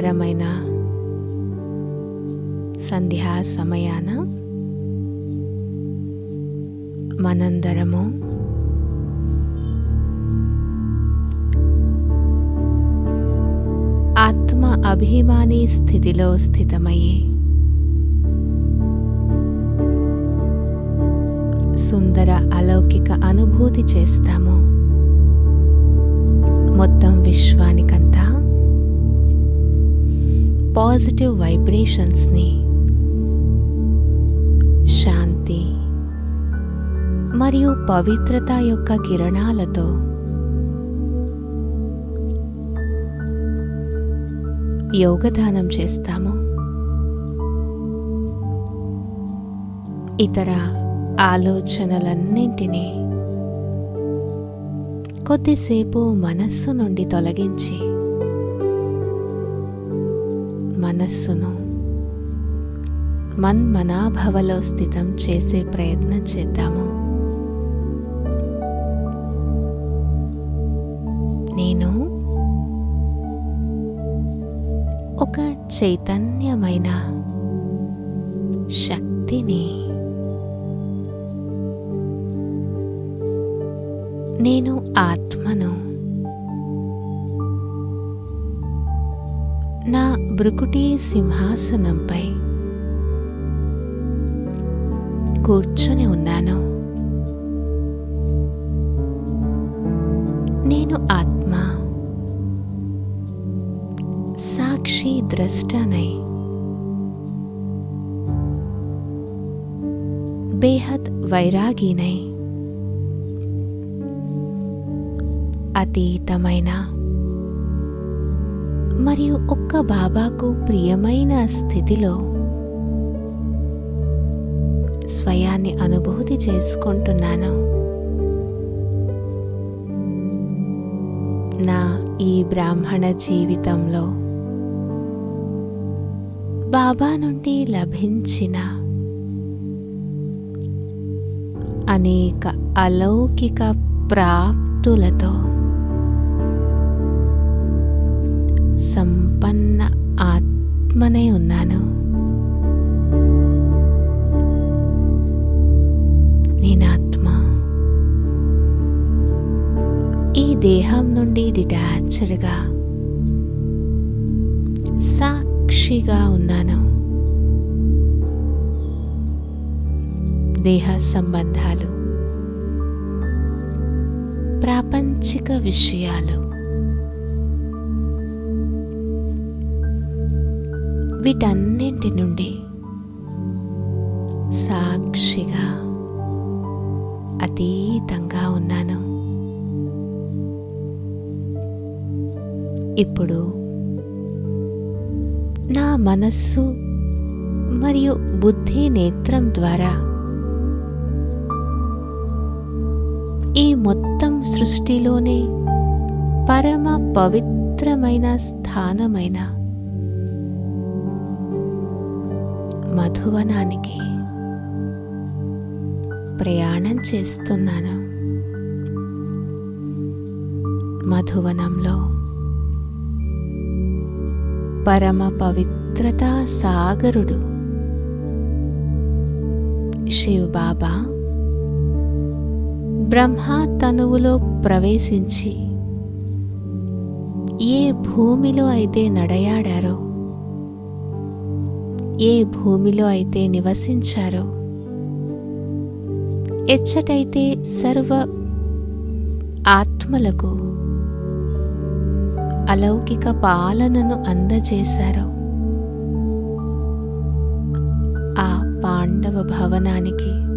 సుందరమైన సంధ్యా సమయాన మనందరము ఆత్మ అభిమాని స్థితిలో స్థితమయ్యే సుందర అలౌకిక అనుభూతి చేస్తాము. మొత్తం విశ్వానికంతా పాజిటివ్ వైబ్రేషన్స్ని. శాంతి మరియు పవిత్రత యొక్క కిరణాలతో యోగదానం చేస్తాము. ఇతర ఆలోచనలన్నింటినీ కొద్దిసేపు మనస్సు నుండి తొలగించి మనస్సును మన్మనాభవలో స్థితం చేసే ప్రయత్నం చేద్దాము. నేను ఒక చైతన్యమైన శక్తిని నేను ఆత్మ నా సింహాసనంపై. కూర్చొని ఉన్నాను. నేను ఆత్మ. సాక్షి ద్రష్టనై. బేహద్ వైరాగినై. అతీతమైన మరియు ఒక్క బాబాకు ప్రియమైన స్థితిలో స్వయాన్ని అనుభూతి చేసుకుంటున్నాను. నా ఈ బ్రాహ్మణ జీవితంలో బాబా నుండి లభించిన అనేక అలౌకిక ప్రాప్తులతో సంపన్న ఆత్మనే ఉన్నాను. నేనాత్మ ఈ దేహం నుండి డిటాచ్డ్గా సాక్షిగా ఉన్నాను. దేహ సంబంధాలు ప్రాపంచిక విషయాలు. వీటన్నింటి నుండి సాక్షిగా అతీతంగా ఉన్నాను. ఇప్పుడు నా మనస్సు మరియు బుద్ధి నేత్రం ద్వారా ఈ మొత్తం సృష్టిలోనే పరమ పవిత్రమైన స్థానమైన మధువనానికి ప్రయాణం చేస్తున్నాను. మధువనంలో పరమ పవిత్రత సాగరుడు శివ్ బాబా బ్రహ్మ తనువులో ప్రవేశించి ఏ భూమిలో అయితే నడయాడారో ఏ భూమిలో అయితే నివసించారో. ఎచ్చటైతే సర్వ ఆత్మలకు అలౌకిక పాలనను అందజేశారో. ఆ పాండవ భవనానికి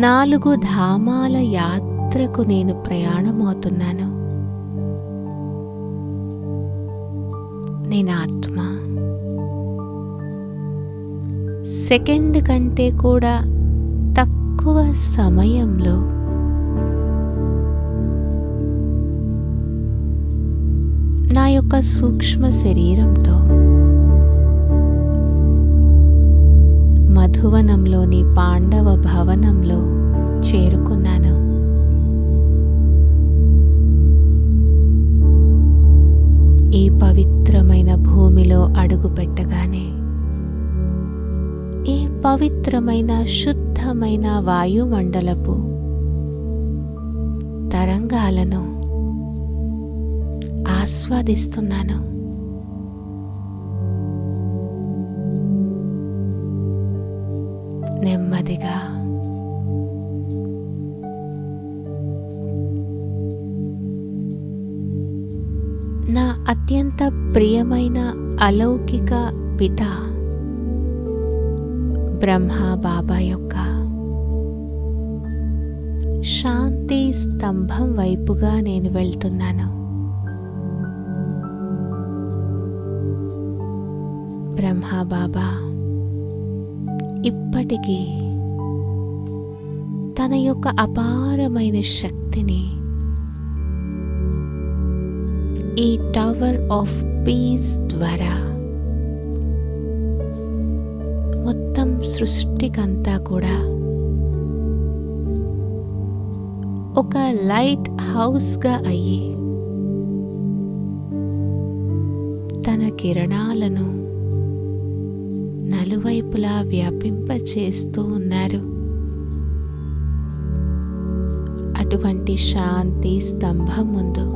నాలుగు ధామాల యాత్రకు నేను ప్రయాణమవుతున్నాను. నేను ఆత్మ. సెకండ్ కంటే కూడా తక్కువ సమయంలో నా యొక్క సూక్ష్మ శరీరంతో మధువనంలోని పాండవ భవనంలో చేరుకున్నాను. ఈ పవిత్రమైన భూమిలో అడుగు పెట్టగానే పవిత్రమైన శుద్ధమైన వాయుమండలపు తరంగాలను ఆస్వాదిస్తున్నాను. నెమ్మదిగా నా అత్యంత ప్రియమైన అలౌకిక పిత బ్రహ్మ బాబా యొక్క శాంతి స్తంభం వైపుగా నేను వెళ్తున్నాను. బ్రహ్మ బాబా ఇప్పటికీ తన యొక్క అపారమైన శక్తిని ఈ టవర్ ఆఫ్ పీస్ ద్వారా సృష్టికంతా కూడా ఒక లైట్ హౌస్గా అయ్యి తన కిరణాలను నలువైపులా వ్యాపింపచేస్తూ ఉన్నారు. అటువంటి శాంతి స్తంభం ముందు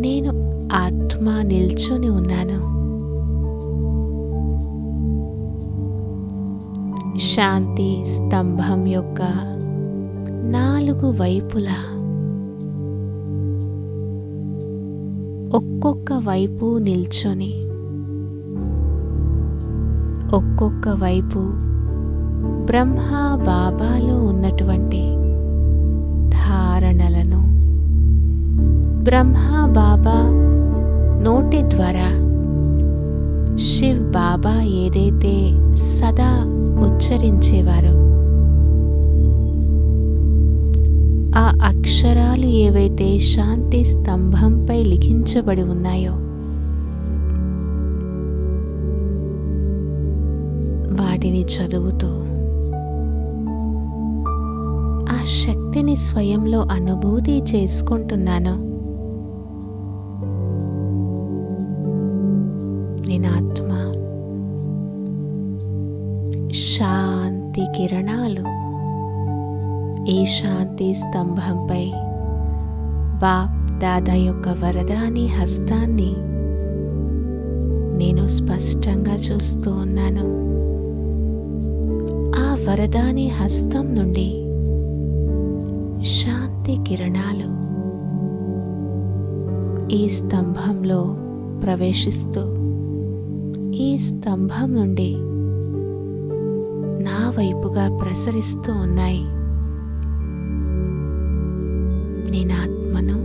నేను ఆత్మ నిల్చుని ఉన్నాను. శాంతి స్తంభం యొక్క నాలుగు వైపులా ఒక్కొక్క వైపు నిల్చొని ఒక్కొక్క వైపు బ్రహ్మ బాబాలో ఉన్నటువంటి ధారణలను బ్రహ్మ బాబా నోటి ద్వారా శివ్ బాబా ఏదైతే సదా ఉచ్చరించేవారు. ఆ అక్షరాలు ఏవైతే శాంతి స్తంభంపై లిఖించబడి ఉన్నాయో వాటిని చదువుతూ ఆ శక్తిని స్వయంలో అనుభూతి చేసుకుంటున్నాను. శాంతి స్తంభంపై. బాప్ దాదా యొక్క వరదాని హస్తాన్ని నేను స్పష్టంగా చూస్తూ ఉన్నాను. ఆ వరదాని హస్తం నుండి శాంతి కిరణాలు ఈ స్తంభంలో ప్రవేశిస్తూ ఈ స్తంభం నుండి నా వైపుగా ప్రసరిస్తూ ఉన్నాయి. నేను ఆత్మను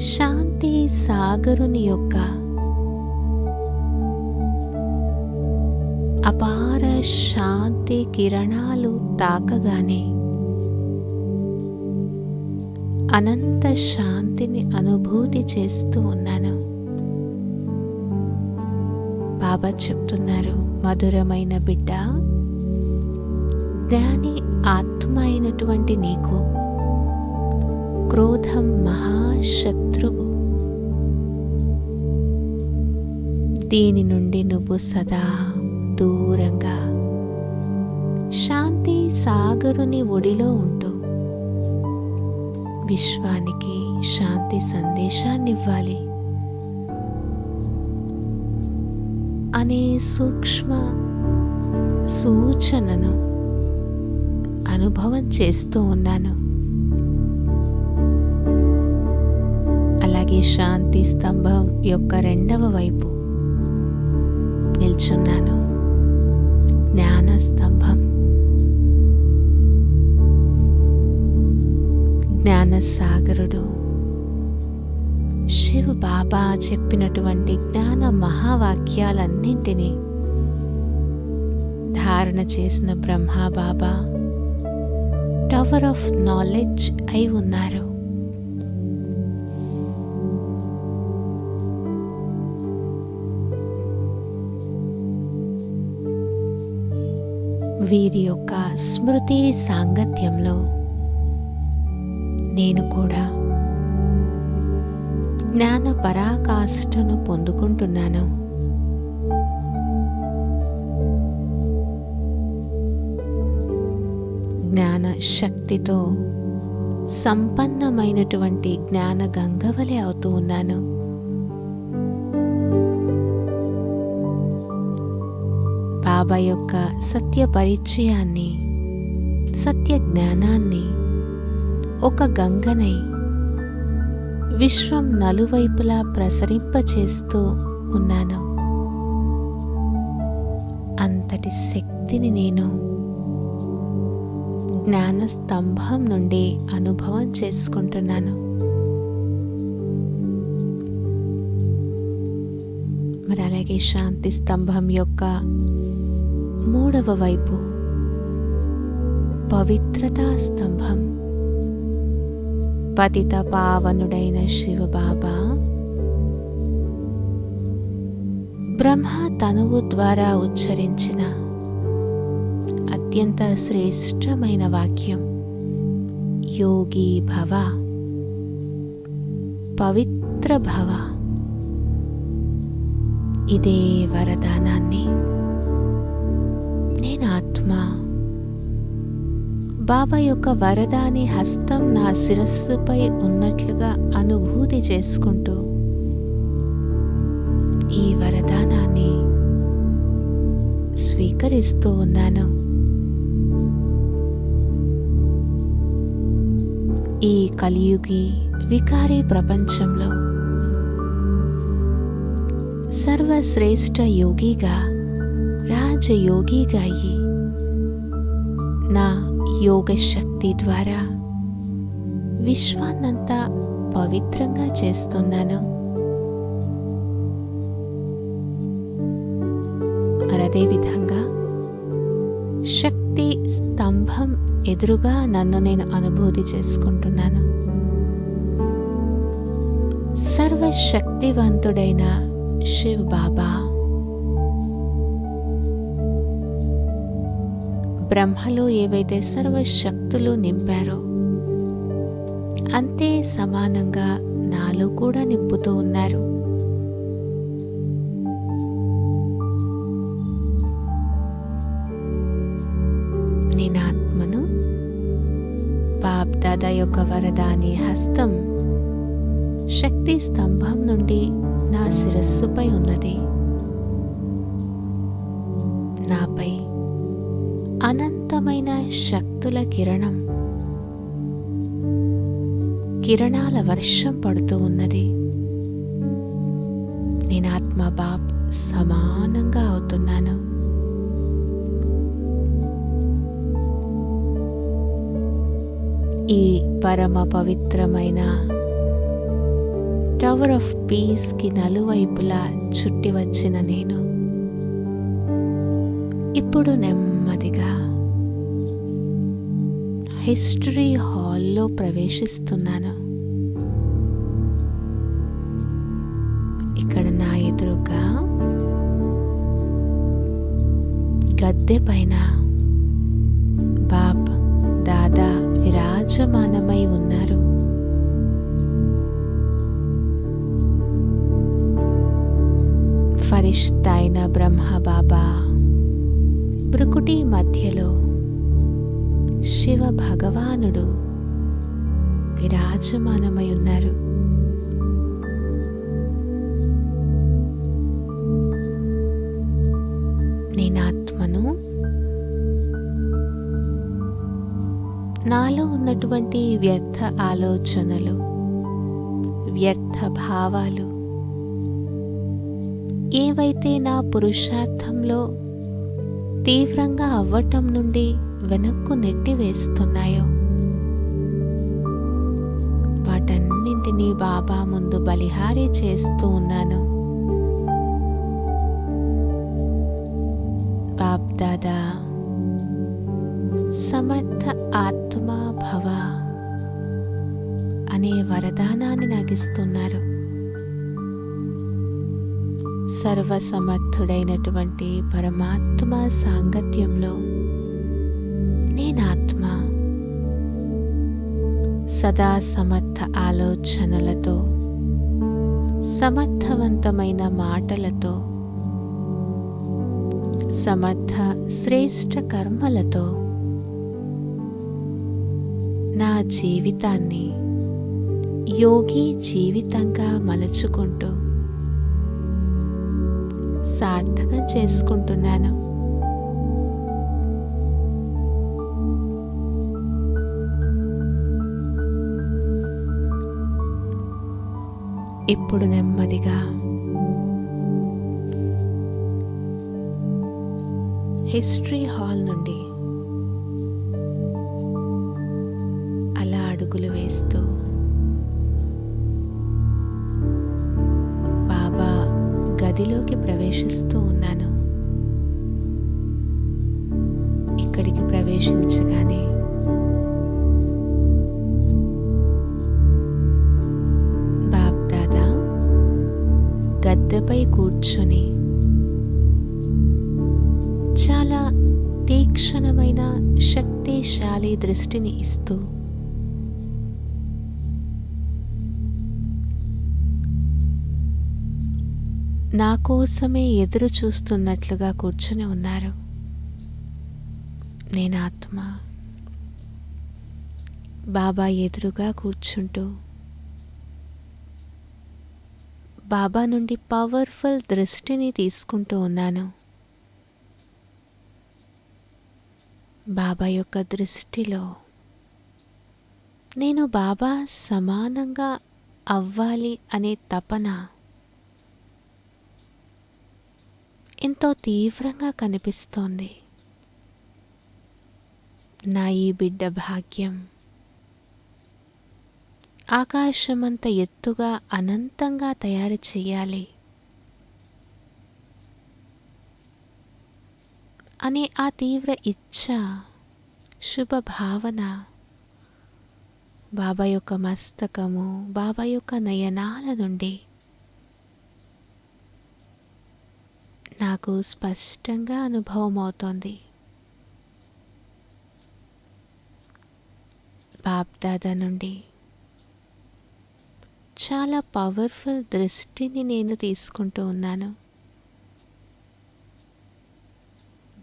శాంతి సాగరుని యొక్క అపార శాంతి కిరణాలు తాకగానే అనంత శాంతిని అనుభూతి చేస్తూ ఉన్నాను. బాబా చెప్తున్నారు మధురమైన బిడ్డ జ్ఞాని ఆత్మ అయినటువంటి నీకు క్రోధం మహాశత్రువు దీని నుండి నువ్వు సదా దూరంగా శాంతి సాగరుని ఒడిలో ఉంటూ విశ్వానికి శాంతి సందేశాన్ని ఇవ్వాలి అనే సూక్ష్మ సూచనను అనుభవం చేస్తూ ఉన్నాను. అలాగే శాంతి స్తంభం యొక్క రెండవ వైపు నిల్చున్నాను. జ్ఞాన స్తంభం. జ్ఞానసాగరుడు. శివ్ బాబా చెప్పినటువంటి జ్ఞాన మహావాక్యాలన్నింటినీ ధారణ చేసిన Brahma Baba. Tower of knowledge అయి ఉన్నారు. వీరి యొక్క స్మృతి సాంగత్యంలో నేను కూడా జ్ఞాన పరాకాష్ఠను పొందుకుంటున్నాను. జ్ఞాన శక్తితో సంపన్నమైనటువంటి జ్ఞాన గంగవలే అవుతూ ఉన్నాను. బాబా యొక్క సత్య పరిచయాన్ని సత్య జ్ఞానాన్ని ఒక గంగనై విశ్వం నలువైపులా ప్రసరింపచేస్తూ ఉన్నాను. అంతటి శక్తిని నేను జ్ఞాన స్తంభం నుండి అనుభవం చేసుకుంటున్నాను. మరి అలాగే శాంతి స్తంభం యొక్క మూడవ వైపు. పవిత్రతా స్తంభం. పతిత పావనుడైన శివబాబా. బ్రహ్మ తనువు ద్వారా ఉచ్చరించిన అత్యంత శ్రేష్టమైన వాక్యం యోగి భవ. పవిత్ర భవ. ఇదే వరదానాన్ని. నేను ఆత్మ. బాబా యొక్క వరదాని హస్తం నా శిరస్సుపై ఉన్నట్లుగా అనుభూతి చేసుకుంటూ ఈ వరదానాన్ని స్వీకరిస్తూ ఉన్నాను. ఈ కలియుగి వికారీ ప్రపంచంలో సర్వశ్రేష్ఠ యోగిగా రాజయోగిగా అయ్యి నా యోగ శక్తి ద్వారా విశ్వాన్నంతా పవిత్రంగా చేస్తున్నాను అదేవిధంగా శక్తి స్తంభం ఎదురుగా నన్ను నేను అనుభూతి చేసుకుంటున్నాను. సర్వశక్తివంతుడైన శివ్ బాబా బ్రహ్మలో ఏవైతే సర్వశక్తులు నింపారో అంతే సమానంగా నాలో కూడా నింపుతూ ఉన్నారు. శక్తుల కిరణం. కిరణాల వర్షం పడుతూ ఉన్నది. నేను ఆత్మ బాబ్ సమానంగా అవుతున్నాను. ఈ పరమ పవిత్రమైన టవర్ ఆఫ్ పీస్కి నలువైపులా చుట్టి వచ్చిన నేను. ఇప్పుడు నెమ్మదిగా హిస్టరీ హాల్లో ప్రవేశిస్తున్నాను. ఇక్కడ నా ఎదురుగా గద్దె పైన బాబ్ దాదా విరాజమానమై ఉన్నారు. ఫరిష్తా అయిన బ్రహ్మ బాబా బ్రుకుటి మధ్యలో శివ భగవానుడు విరాజమానమై ఉన్నారు. నేను ఆత్మను నాలో ఉన్నటువంటి వ్యర్థ ఆలోచనలు వ్యర్థ భావాలు ఏవైతే నా పురుషార్థంలో తీవ్రంగా అవ్వటం నుండి వెనక్కు నెట్టివేస్తున్నాయో వాటన్నింటినీ బాబా ముందు బలిహారీ చేస్తూ ఉన్నాను. బాబ్దాదా సమర్థ ఆత్మా భవ అనే వరదానాన్ని నాకిస్తున్నారు సర్వసమర్థుడైనటువంటి పరమాత్మ సాంగత్యంలో సదా సమర్థ ఆలోచనలతో సమర్థవంతమైన మాటలతో సమర్థ శ్రేష్ట కర్మలతో నా జీవితాన్ని యోగి జీవితంగా మలుచుకుంటూ సార్థకం చేసుకుంటున్నాను. ఇప్పుడు నెమ్మదిగా. హిస్టరీ హాల్ నుండి అలా అడుగులు వేస్తూ బాబా గదిలోకి ప్రవేశిస్తూ ఉన్నాను. దృష్టిని ఇస్తూ. నా కోసమే ఎదురు చూస్తున్నట్లుగా కూర్చుని ఉన్నారు. నేను ఆత్మ. బాబా ఎదురుగా కూర్చుంటూ. బాబా నుండి పవర్ఫుల్ దృష్టిని తీసుకుంటూ ఉన్నాను. బాబా యొక్క దృష్టిలో నేను బాబా సమానంగా అవ్వాలి అనే తపన ఎంతో తీవ్రంగా కనిపిస్తోంది. నా ఈ బిడ్డ భాగ్యం ఆకాశమంత ఎత్తుగా అనంతంగా తయారు చేయాలి. అనే ఆ తీవ్ర ఇచ్ఛ శుభ భావన బాబా యొక్క మస్తకము బాబా యొక్క నయనాల నుండి నాకు స్పష్టంగా అనుభవం అవుతోంది బాబ్దాదా నుండి చాలా పవర్ఫుల్ దృష్టిని నేను తీసుకుంటూ ఉన్నాను.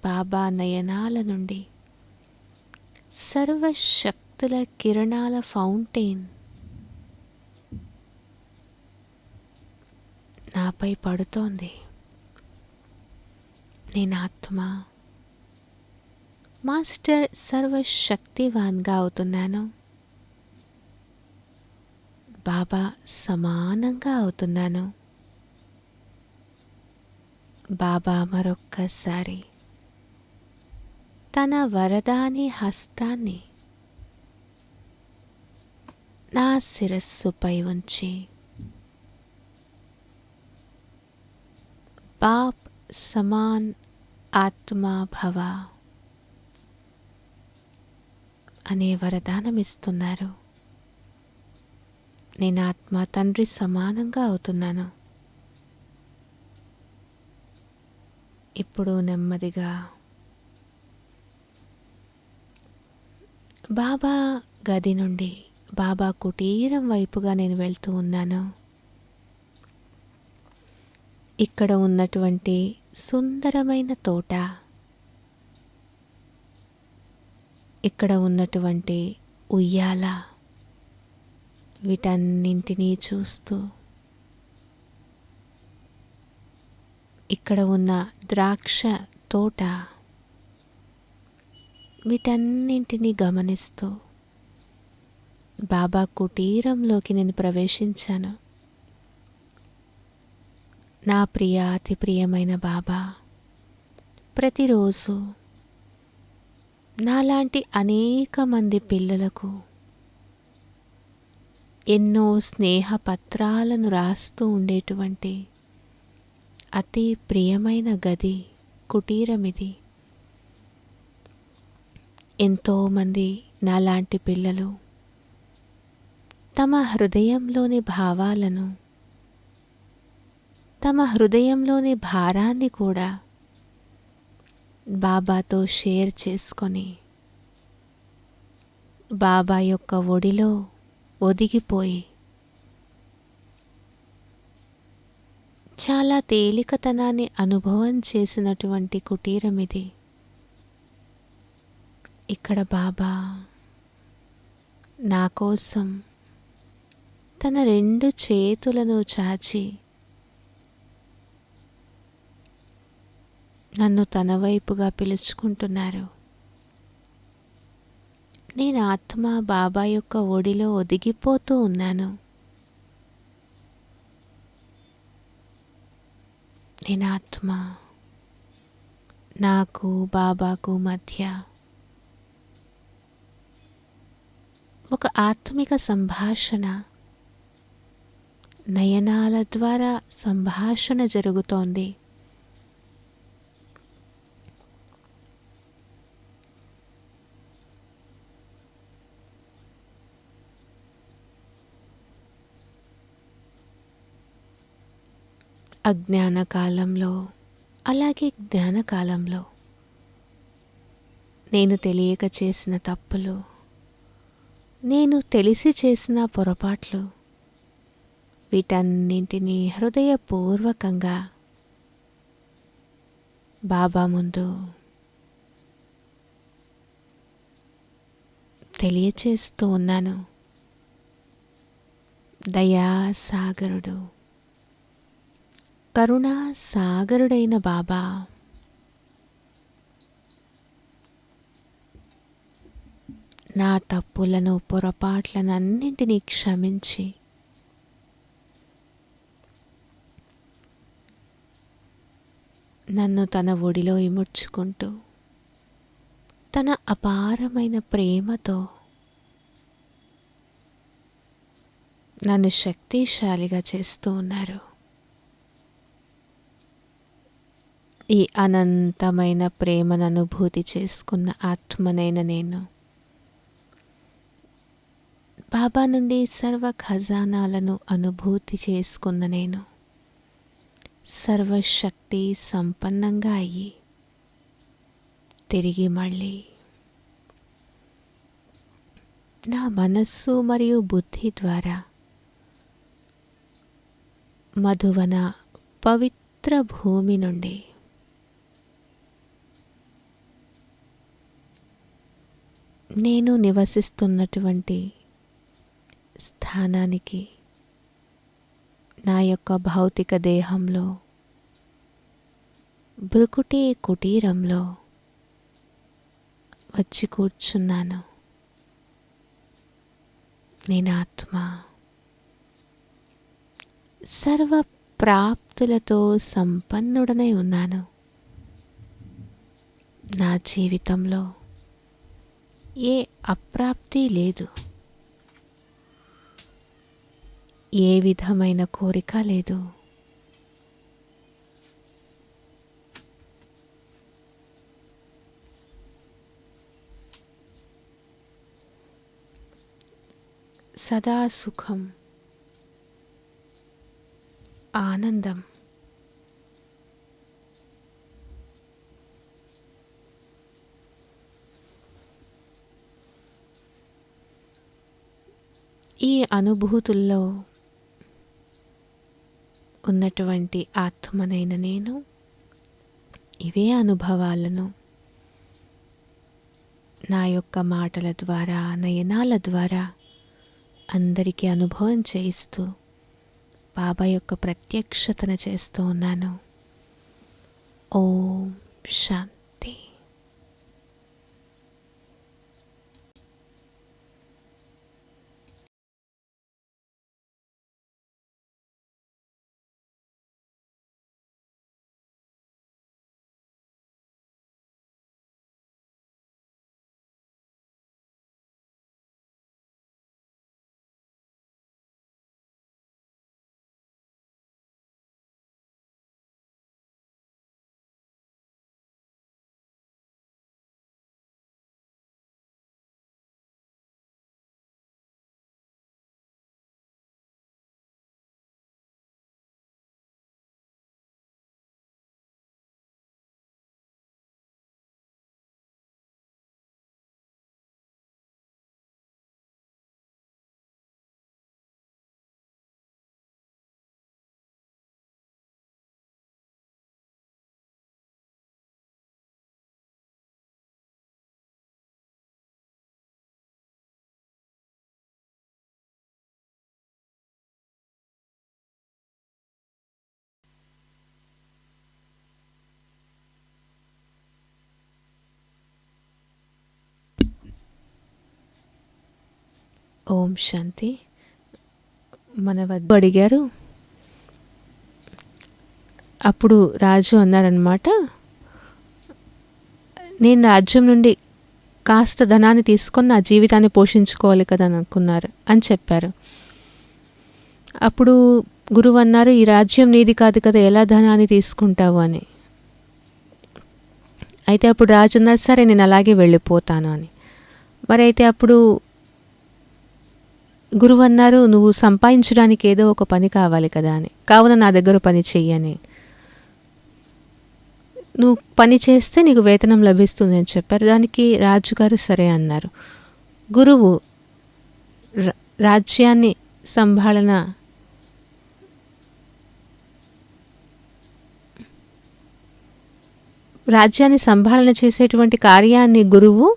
బాబా నయనాల నుండి. సర్వశక్తుల కిరణాల ఫౌంటైన్. నాపై పడుతోంది. నేను ఆత్మ. మాస్టర్ సర్వశక్తివాన్గా అవుతున్నాను. బాబా సమానంగా అవుతున్నాను. బాబా మరొక్కసారి. తన వరదాని హస్తాన్ని నా శిరస్సుపై ఉంచి బాప్ సమాన్ ఆత్మా భవ అనే వరదానం ఇస్తున్నారు. నేను ఆత్మ తండ్రి సమానంగా అవుతున్నాను. ఇప్పుడు నెమ్మదిగా బాబా గది నుండి బాబా కుటీరం వైపుగా నేను వెళ్తూ ఉన్నాను. ఇక్కడ ఉన్నటువంటి సుందరమైన తోట ఇక్కడ ఉన్నటువంటి ఉయ్యాల వీటన్నింటినీ చూస్తూ ఇక్కడ ఉన్న ద్రాక్ష తోట వీటన్నింటినీ గమనిస్తూ బాబా కుటీరంలోకి నేను ప్రవేశించాను. నా ప్రియ అతి ప్రియమైన బాబా ప్రతిరోజు నాలాంటి అనేక మంది పిల్లలకు ఎన్నో స్నేహ పత్రాలను రాస్తూ ఉండేటువంటి అతి ప్రియమైన గది కుటీరం ఇది ఎంతోమంది నాలాంటి పిల్లలు తమ హృదయంలోని భావాలను తమ హృదయంలోని భారాన్ని కూడా బాబాతో షేర్ చేసుకొని బాబా యొక్క ఒడిలో ఒదిగిపోయి చాలా తేలికతనాన్ని అనుభవం చేసినటువంటి కుటీరం ఇది. ఇక్కడ బాబా. నా కోసం తన రెండు చేతులను చాచి నన్ను తన వైపుగా పిలుచుకుంటున్నారు. నేను ఆత్మ బాబా యొక్క ఒడిలో ఒదిగిపోతూ ఉన్నాను. నేను ఆత్మ నాకు బాబాకు మధ్య ఒక ఆత్మిక సంభాషణ. నయనాల ద్వారా సంభాషణ జరుగుతోంది. అజ్ఞాన కాలంలో అలాగే జ్ఞానకాలంలో నేను తెలియక చేసిన తప్పులు నేను తెలిసి చేసిన పొరపాట్లు వీటన్నింటినీ హృదయపూర్వకంగా బాబా ముందు తెలియచేస్తూ ఉన్నాను. దయాసాగరుడు కరుణా సాగరుడైన బాబా నా తప్పులను పొరపాట్లనన్నింటినీ క్షమించి. నన్ను తన ఒడిలో ఇముడ్చుకుంటూ తన అపారమైన ప్రేమతో నన్ను శక్తిశాలిగా చేస్తూ ఉన్నారు. ఈ అనంతమైన ప్రేమను అనుభూతి చేసుకున్న ఆత్మనైన నేను బాబా నుండి సర్వ ఖజానాలను అనుభూతి చేసుకున్న నేను. సర్వశక్తి సంపన్నంగా అయ్యి తిరిగి మళ్ళీ నా మనస్సు మరియు బుద్ధి ద్వారా మధువన పవిత్ర భూమి నుండి నేను నివసిస్తున్నటువంటి స్థానానికి నా యొక్క భౌతిక దేహంలో బ్రుకుటి కుటీరంలో వచ్చి కూర్చున్నాను. నేను ఆత్మ. సర్వ ప్రాప్తులతో సంపన్నుడనై ఉన్నాను. నా జీవితంలో ఏ అప్రాప్తి లేదు. ఏ విధమైన కోరిక లేదు. సదా సుఖం. ఆనందం. ఈ అనుభూతుల్లో ఉన్నటువంటి ఆత్మనైన నేను ఇవే అనుభవాలను నా యొక్క మాటల ద్వారా నయనాల ద్వారా అందరికీ అనుభవం చేయిస్తూ బాబా యొక్క ప్రత్యక్షతన చేస్తూ ఉన్నాను. ఓం శాంతి. ఓం శాంతి. మన వద్ద అడిగారు. అప్పుడు రాజు అన్నారనమాట నేను రాజ్యం నుండి కాస్త ధనాన్ని తీసుకొని నా జీవితాన్ని పోషించుకోవాలి కదా అని అనుకున్నారు అని చెప్పారు. అప్పుడు గురువు అన్నారు ఈ రాజ్యం నీది కాదు కదా ఎలా ధనాన్ని తీసుకుంటావు అని. అయితే అప్పుడు రాజు అన్నారు సరే నేను అలాగే వెళ్ళిపోతాను అని. మరి అయితే అప్పుడు గురువు అన్నారు నువ్వు సంపాదించడానికి ఏదో ఒక పని కావాలి కదా అని. కావున నా దగ్గర పని చెయ్యని నువ్వు పని చేస్తే నీకు వేతనం లభిస్తుంది అని చెప్పారు. దానికి రాజుగారు సరే అన్నారు. గురువు రా- రాజ్యాన్ని సంభాళన రాజ్యాన్ని సంభాళన చేసేటువంటి కార్యాన్ని గురువు